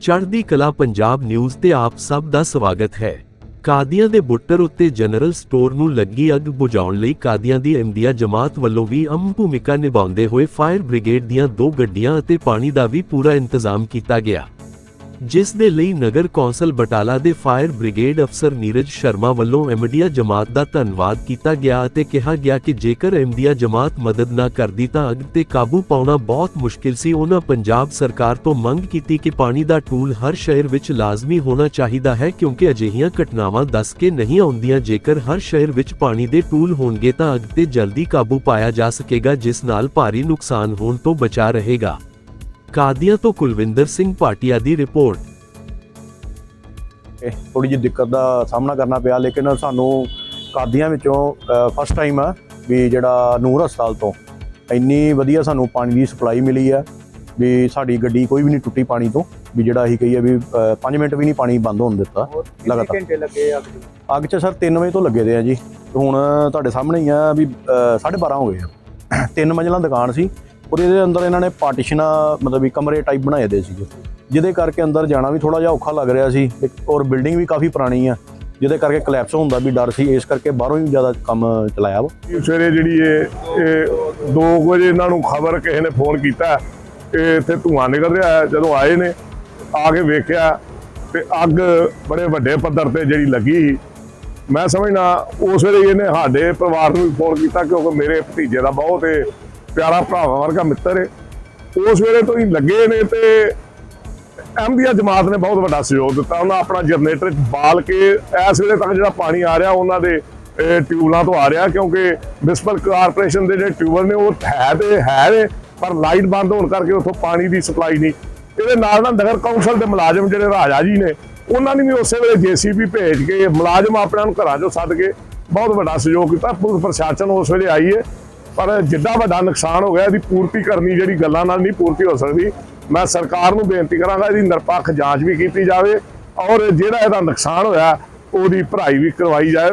ਚੜ੍ਹਦੀ ਕਲਾ ਪੰਜਾਬ ਨਿਊਜ਼ ਤੇ ਆਪ ਸਭ ਦਾ ਸਵਾਗਤ ਹੈ। ਕਾਦੀਆਂ ਦੇ ਬੁੱਟਰ ਉੱਤੇ ਜਨਰਲ ਸਟੋਰ ਨੂੰ ਲੱਗੀ ਅੱਗ ਬੁਝਾਉਣ ਲਈ ਕਾਦੀਆਂ ਦੀ ਅਹਿਮਦੀਆ ਜਮਾਤ ਵੱਲੋਂ ਵੀ ਅਹਿਮ ਭੂਮਿਕਾ ਨਿਭਾਉਂਦੇ ਹੋਏ ਫਾਇਰ ਬ੍ਰਿਗੇਡ ਦੀਆਂ ਦੋ ਗੱਡੀਆਂ ਅਤੇ ਪਾਣੀ ਦਾ ਵੀ ਪੂਰਾ ਇੰਤਜ਼ਾਮ ਕੀਤਾ ਗਿਆ। ਜਿਸ ਦੇ ਲਈ ਨਗਰ ਕੌਂਸਲ ਬਟਾਲਾ ਦੇ ਫਾਇਰ ਬ੍ਰਿਗੇਡ ਅਫਸਰ ਨੀਰਜ ਸ਼ਰਮਾ ਵੱਲੋਂ ਐਮਡੀਆ ਜਮਾਤ ਦਾ ਧੰਨਵਾਦ ਕੀਤਾ ਗਿਆ ਅਤੇ ਕਿਹਾ ਗਿਆ ਕਿ ਜੇਕਰ ਐਮਡੀਆ ਜਮਾਤ ਮਦਦ ਨਾ ਕਰਦੀ ਤਾਂ ਅੱਗ ਤੇ ਕਾਬੂ ਪਾਉਣਾ ਬਹੁਤ ਮੁਸ਼ਕਿਲ ਸੀ। ਉਹਨਾਂ ਪੰਜਾਬ ਸਰਕਾਰ ਤੋਂ ਮੰਗ ਕੀਤੀ ਕਿ ਪਾਣੀ ਦਾ ਟੂਲ ਹਰ ਸ਼ਹਿਰ ਵਿੱਚ ਲਾਜ਼ਮੀ ਹੋਣਾ ਚਾਹੀਦਾ ਹੈ ਕਿਉਂਕਿ ਅਜਿਹੀਆਂ ਘਟਨਾਵਾਂ ਦੱਸ ਕੇ ਨਹੀਂ ਆਉਂਦੀਆਂ। ਜੇਕਰ ਹਰ ਸ਼ਹਿਰ ਵਿੱਚ ਪਾਣੀ ਦੇ ਟੂਲ ਹੋਣਗੇ ਤਾਂ ਅੱਗ ਤੇ ਜਲਦੀ ਕਾਬੂ ਪਾਇਆ ਜਾ ਸਕੇਗਾ, ਜਿਸ ਨਾਲ ਭਾਰੀ ਨੁਕਸਾਨ ਹੋਣ ਤੋਂ ਬਚਾ ਰਹੇਗਾ। ਕਾਦੀਆਂ ਤੋਂ ਕੁਲਵਿੰਦਰ ਸਿੰਘ ਭਾਟੀਆ ਦੀ ਰਿਪੋਰਟ ਥੋੜੀ ਜਿਹੀ ਦਿੱਕਤ ਦਾ ਸਾਹਮਣਾ ਕਰਨਾ ਪਿਆ ਲੇਕਿਨ ਸਾਨੂੰ ਕਾਦੀਆਂ ਵਿੱਚੋਂ ਫਸਟ ਟਾਈਮ ਆ ਵੀ ਜਿਹੜਾ ਨੂਰ ਹਸਪਤਾਲ ਤੋਂ ਇੰਨੀ ਵਧੀਆ ਸਾਨੂੰ ਪਾਣੀ ਦੀ ਸਪਲਾਈ ਮਿਲੀ ਆ ਵੀ ਸਾਡੀ ਗੱਡੀ ਕੋਈ ਵੀ ਨਹੀਂ ਟੁੱਟੀ ਪਾਣੀ ਤੋਂ ਵੀ ਜਿਹੜਾ ਅਸੀਂ ਕਹੀਏ ਵੀ 5 ਮਿੰਟ ਵੀ ਨਹੀਂ ਪਾਣੀ ਬੰਦ ਹੋਣ ਦਿੱਤਾ ਕਿੰਨੇ ਲਗਾਤਾਰ। ਘੰਟੇ ਲੱਗੇ ਅੱਗ? ਅੱਗ 'ਚ ਸਰ 3 ਵਜੇ ਤੋਂ ਲੱਗੇ ਦੇ ਆ ਜੀ ਹੁਣ ਤੁਹਾਡੇ ਸਾਹਮਣੇ ਹੀ ਆ ਵੀ 12:30 ਹੋ ਗਏ ਆ ਤਿੰਨ ਮੰਜ਼ਲਾਂ ਦੁਕਾਨ ਸੀ ਔਰ ਇਹਦੇ ਅੰਦਰ ਇਹਨਾਂ ਨੇ ਪਾਰਟੀਸ਼ਨਾਂ, ਮਤਲਬ ਵੀ ਕਮਰੇ ਟਾਈਪ ਬਣਾਏ ਦੇ ਸੀਗੇ। ਜਿਹਦੇ ਕਰਕੇ ਅੰਦਰ ਜਾਣਾ ਵੀ ਥੋੜਾ ਜਿਹਾ ਔਖਾ ਲੱਗ ਰਿਹਾ ਸੀ ਤੇ ਔਰ ਬਿਲਡਿੰਗ ਵੀ ਕਾਫੀ ਪੁਰਾਣੀ ਆ, ਜਿਹਦੇ ਕਰਕੇ ਕਲੈਪਸ ਹੋਣ ਦਾ ਵੀ ਡਰ ਸੀ, ਇਸ ਕਰਕੇ ਬਾਹਰੋਂ ਹੀ ਜ਼ਿਆਦਾ ਕੰਮ ਚਲਾਇਆ ਵਾ। ਸਵੇਰੇ ਜਿਹੜੀ ਇਹ ਇਹ 2 ਵਜੇ ਇਹਨਾਂ ਨੂੰ ਖਬਰ ਕਿਸੇ ਨੇ ਫੋਨ ਕੀਤਾ ਕਿ ਇੱਥੇ ਧੂਆਂ ਨਿਕਲ ਰਿਹਾ ਹੈ, ਜਦੋਂ ਆਏ ਨੇ, ਆ ਕੇ ਵੇਖਿਆ ਤੇ ਅੱਗ ਬੜੇ ਵੱਡੇ ਪੱਧਰ ਤੇ ਜਿਹੜੀ ਲੱਗੀ ਸੀ। ਮੈਂ ਸਮਝਣਾ ਉਸ ਵੇਲੇ ਇਹਨੇ ਸਾਡੇ ਪਰਿਵਾਰ ਨੂੰ ਵੀ ਫੋਨ ਕੀਤਾ, ਕਿਉਂਕਿ ਮੇਰੇ ਭਤੀਜੇ ਦਾ ਬਹੁਤ ਪਿਆਰਾ ਭਰਾਵਾਂ ਵਰਗਾ ਮਿੱਤਰ ਹੈ ਉਸ ਵੇਲੇ ਤੋਂ ਹੀ ਲੱਗੇ ਨੇ ਤੇ ਅਹਿਮਦੀਆ ਜਮਾਤ ਨੇ ਬਹੁਤ ਵੱਡਾ ਸਹਿਯੋਗ ਦਿੱਤਾ। ਉਹਨਾਂ ਆਪਣਾ ਜਨਰੇਟਰ ਬਾਲ ਕੇ ਇਸ ਵੇਲੇ ਤੱਕ ਜਿਹੜਾ ਪਾਣੀ ਆ ਰਿਹਾ, ਉਹਨਾਂ ਦੇ ਟਿਊਬਲਾਂ ਤੋਂ ਆ ਰਿਹਾ ਕਿਉਂਕਿ ਮਿਊਨਿਸਪਲ ਕਾਰਪੋਰੇਸ਼ਨ ਦੇ ਜਿਹੜੇ ਟਿਊਬਲ ਨੇ, ਉਹ ਹੈ ਤੇ ਹੈ ਨੇ, ਪਰ ਲਾਈਟ ਬੰਦ ਹੋਣ ਕਰਕੇ ਉੱਥੋਂ ਪਾਣੀ ਦੀ ਸਪਲਾਈ ਨਹੀਂ। ਇਹਦੇ ਨਾਲ ਨਾਲ ਨਗਰ ਕੌਂਸਲ ਦੇ ਮੁਲਾਜ਼ਮ ਜਿਹੜੇ ਰਾਜਾ ਜੀ ਨੇ, ਉਹਨਾਂ ਨੇ ਵੀ ਉਸੇ ਵੇਲੇ ਜੀਸੀਬੀ ਭੇਜ ਕੇ ਮੁਲਾਜ਼ਮ ਆਪਣਿਆਂ ਨੂੰ ਘਰਾਂ 'ਚੋਂ ਸੱਦ ਕੇ ਬਹੁਤ ਵੱਡਾ ਸਹਿਯੋਗ ਕੀਤਾ। ਪੁਲਿਸ ਪ੍ਰਸ਼ਾਸਨ ਉਸ ਵੇਲੇ ਆਈ ਹੈ ਪਰ ਜਿੱਡਾ ਵੱਡਾ ਨੁਕਸਾਨ ਹੋ ਗਿਆ, ਇਹਦੀ ਪੂਰਤੀ ਕਰਨੀ ਜਿਹੜੀ ਗੱਲਾਂ ਨਾਲ ਨਹੀਂ ਪੂਰਤੀ ਹੋ ਸਕਦੀ। ਮੈਂ ਸਰਕਾਰ ਨੂੰ ਬੇਨਤੀ ਕਰਾਂਗਾ, ਇਹਦੀ ਨਿਰਪੱਖ ਜਾਂਚ ਵੀ ਕੀਤੀ ਜਾਵੇ ਔਰ ਜਿਹੜਾ ਇਹਦਾ ਨੁਕਸਾਨ ਹੋਇਆ, ਉਹਦੀ ਭਰਾਈ ਵੀ ਕਰਵਾਈ ਜਾਏ।